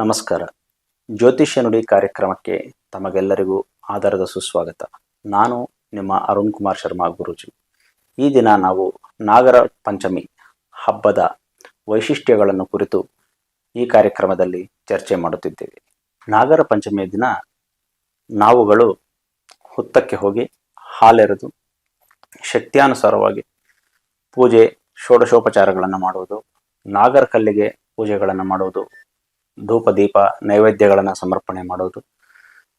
ನಮಸ್ಕಾರ. ಜ್ಯೋತಿಷ್ಯ ನುಡಿ ಕಾರ್ಯಕ್ರಮಕ್ಕೆ ತಮಗೆಲ್ಲರಿಗೂ ಆಧಾರದ ಸುಸ್ವಾಗತ. ನಾನು ನಿಮ್ಮ ಅರುಣ್ ಕುಮಾರ್ ಶರ್ಮಾ ಗುರುಜಿ. ಈ ದಿನ ನಾವು ನಾಗರ ಪಂಚಮಿ ಹಬ್ಬದ ವೈಶಿಷ್ಟ್ಯಗಳನ್ನು ಕುರಿತು ಈ ಕಾರ್ಯಕ್ರಮದಲ್ಲಿ ಚರ್ಚೆ ಮಾಡುತ್ತಿದ್ದೇವೆ. ನಾಗರ ಪಂಚಮಿಯ ದಿನ ನಾವುಗಳು ಹುತ್ತಕ್ಕೆ ಹೋಗಿ ಹಾಲೆರೆದು ಶಕ್ತಿಯಾನುಸಾರವಾಗಿ ಪೂಜೆ ಷೋಡಶೋಪಚಾರಗಳನ್ನು ಮಾಡುವುದು, ನಾಗರ ಕಲ್ಲಿಗೆ ಪೂಜೆಗಳನ್ನು ಮಾಡುವುದು ಧೂಪ ದೀಪ ನೈವೇದ್ಯಗಳನ್ನ ಸಮರ್ಪಣೆ ಮಾಡೋದು.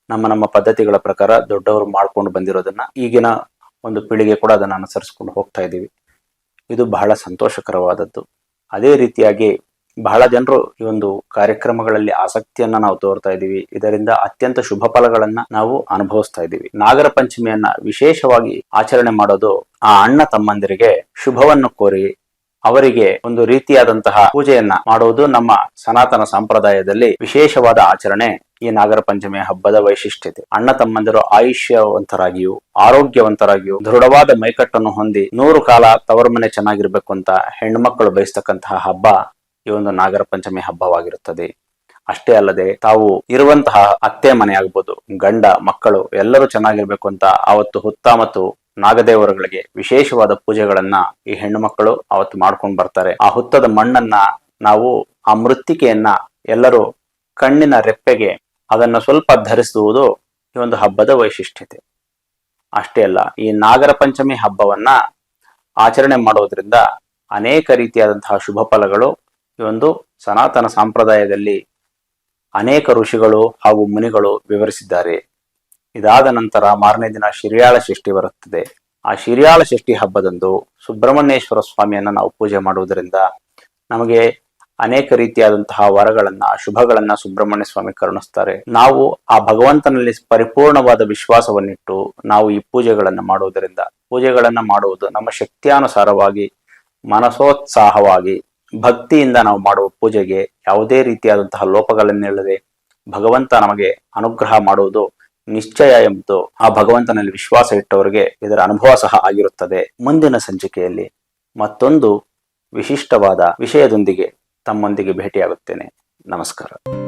ನಮ್ಮ ನಮ್ಮ ಪದ್ಧತಿಗಳ ಪ್ರಕಾರ ದೊಡ್ಡವರು ಮಾಡ್ಕೊಂಡು ಬಂದಿರೋದನ್ನ ಈಗಿನ ಒಂದು ಪೀಳಿಗೆ ಕೂಡ ಅದನ್ನು ಅನುಸರಿಸ್ಕೊಂಡು ಹೋಗ್ತಾ ಇದ್ದೀವಿ. ಇದು ಬಹಳ ಸಂತೋಷಕರವಾದದ್ದು. ಅದೇ ರೀತಿಯಾಗಿ ಬಹಳ ಜನರು ಈ ಒಂದು ಕಾರ್ಯಕ್ರಮಗಳಲ್ಲಿ ಆಸಕ್ತಿಯನ್ನ ನಾವು ತೋರ್ತಾ ಇದ್ದೀವಿ. ಇದರಿಂದ ಅತ್ಯಂತ ಶುಭ ಫಲಗಳನ್ನ ನಾವು ಅನುಭವಿಸ್ತಾ ಇದ್ದೀವಿ. ನಾಗರ ಪಂಚಮಿಯನ್ನ ವಿಶೇಷವಾಗಿ ಆಚರಣೆ ಮಾಡೋದು ಆ ಅಣ್ಣ ತಮ್ಮಂದಿರಿಗೆ ಶುಭವನ್ನು ಕೋರಿ ಅವರಿಗೆ ಒಂದು ರೀತಿಯಾದಂತಹ ಪೂಜೆಯನ್ನ ಮಾಡುವುದು ನಮ್ಮ ಸನಾತನ ಸಂಪ್ರದಾಯದಲ್ಲಿ ವಿಶೇಷವಾದ ಆಚರಣೆ. ಈ ನಾಗರ ಪಂಚಮಿಯ ಹಬ್ಬದ ವೈಶಿಷ್ಟ್ಯತೆ. ಅಣ್ಣ ತಮ್ಮಂದಿರು ಆಯುಷ್ಯವಂತರಾಗಿಯೂ, ಆರೋಗ್ಯವಂತರಾಗಿಯೂ, ದೃಢವಾದ ಮೈಕಟ್ಟನ್ನು ಹೊಂದಿ ನೂರು ಕಾಲ ತವರ ಮನೆ ಚೆನ್ನಾಗಿರ್ಬೇಕು ಅಂತ ಹೆಣ್ಮಕ್ಕಳು ಬಯಸ್ತಕ್ಕಂತಹ ಹಬ್ಬ ಈ ಒಂದು ನಾಗರ ಪಂಚಮಿ ಹಬ್ಬವಾಗಿರುತ್ತದೆ. ಅಷ್ಟೇ ಅಲ್ಲದೆ ತಾವು ಇರುವಂತಹ ಅತ್ತೆ ಮನೆ ಆಗ್ಬೋದು ಗಂಡ, ಮಕ್ಕಳು ಎಲ್ಲರೂ ಚೆನ್ನಾಗಿರ್ಬೇಕು ಅಂತ ಆವತ್ತು ಹುತ್ತ ಮತ್ತು ನಾಗದೇವರುಗಳಿಗೆ ವಿಶೇಷವಾದ ಪೂಜೆಗಳನ್ನ ಈ ಹೆಣ್ಣು ಮಕ್ಕಳು ಅವತ್ತು ಮಾಡ್ಕೊಂಡು ಬರ್ತಾರೆ. ಆ ಹುತ್ತದ ಮಣ್ಣನ್ನ ನಾವು, ಆ ಮೃತ್ತಿಕೆಯನ್ನ ಎಲ್ಲರೂ ಕಣ್ಣಿನ ರೆಪ್ಪೆಗೆ ಅದನ್ನು ಸ್ವಲ್ಪ ಧರಿಸುವುದು ಈ ಒಂದು ಹಬ್ಬದ ವೈಶಿಷ್ಟ್ಯತೆ. ಅಷ್ಟೇ ಅಲ್ಲ, ಈ ನಾಗರ ಪಂಚಮಿ ಹಬ್ಬವನ್ನ ಆಚರಣೆ ಮಾಡೋದ್ರಿಂದ ಅನೇಕ ರೀತಿಯಾದಂತಹ ಶುಭ ಫಲಗಳು ಈ ಒಂದು ಸನಾತನ ಸಂಪ್ರದಾಯದಲ್ಲಿ ಅನೇಕ ಋಷಿಗಳು ಹಾಗೂ ಮುನಿಗಳು ವಿವರಿಸಿದ್ದಾರೆ. ಇದಾದ ನಂತರ ಮಾರನೇ ದಿನ ಶಿರಿಯಾಳ ಷಷ್ಠಿ ಬರುತ್ತದೆ. ಆ ಶಿರಿಯಾಳ ಷಷ್ಠಿ ಹಬ್ಬದಂದು ಸುಬ್ರಹ್ಮಣ್ಯೇಶ್ವರ ಸ್ವಾಮಿಯನ್ನ ನಾವು ಪೂಜೆ ಮಾಡುವುದರಿಂದ ನಮಗೆ ಅನೇಕ ರೀತಿಯಾದಂತಹ ವರಗಳನ್ನ, ಶುಭಗಳನ್ನ ಸುಬ್ರಹ್ಮಣ್ಯ ಸ್ವಾಮಿ ಕರುಣಿಸ್ತಾರೆ. ನಾವು ಆ ಭಗವಂತನಲ್ಲಿ ಪರಿಪೂರ್ಣವಾದ ವಿಶ್ವಾಸವನ್ನಿಟ್ಟು ನಾವು ಈ ಪೂಜೆಗಳನ್ನ ಮಾಡುವುದರಿಂದ, ಪೂಜೆಗಳನ್ನ ಮಾಡುವುದು ನಮ್ಮ ಶಕ್ತಿಯಾನುಸಾರವಾಗಿ, ಮನಸೋತ್ಸಾಹವಾಗಿ, ಭಕ್ತಿಯಿಂದ ನಾವು ಮಾಡುವ ಪೂಜೆಗೆ ಯಾವುದೇ ರೀತಿಯಾದಂತಹ ಲೋಪಗಳನ್ನಿಲ್ಲದೆ ಭಗವಂತ ನಮಗೆ ಅನುಗ್ರಹ ಮಾಡುವುದು ನಿಶ್ಚಯ ಎಂಬುದು ಆ ಭಗವಂತನಲ್ಲಿ ವಿಶ್ವಾಸ ಇಟ್ಟವರಿಗೆ ಇದರ ಅನುಭವ ಸಹ ಆಗಿರುತ್ತದೆ. ಮುಂದಿನ ಸಂಚಿಕೆಯಲ್ಲಿ ಮತ್ತೊಂದು ವಿಶಿಷ್ಟವಾದ ವಿಷಯದೊಂದಿಗೆ ತಮ್ಮೊಂದಿಗೆ ಭೇಟಿಯಾಗುತ್ತೇನೆ. ನಮಸ್ಕಾರ.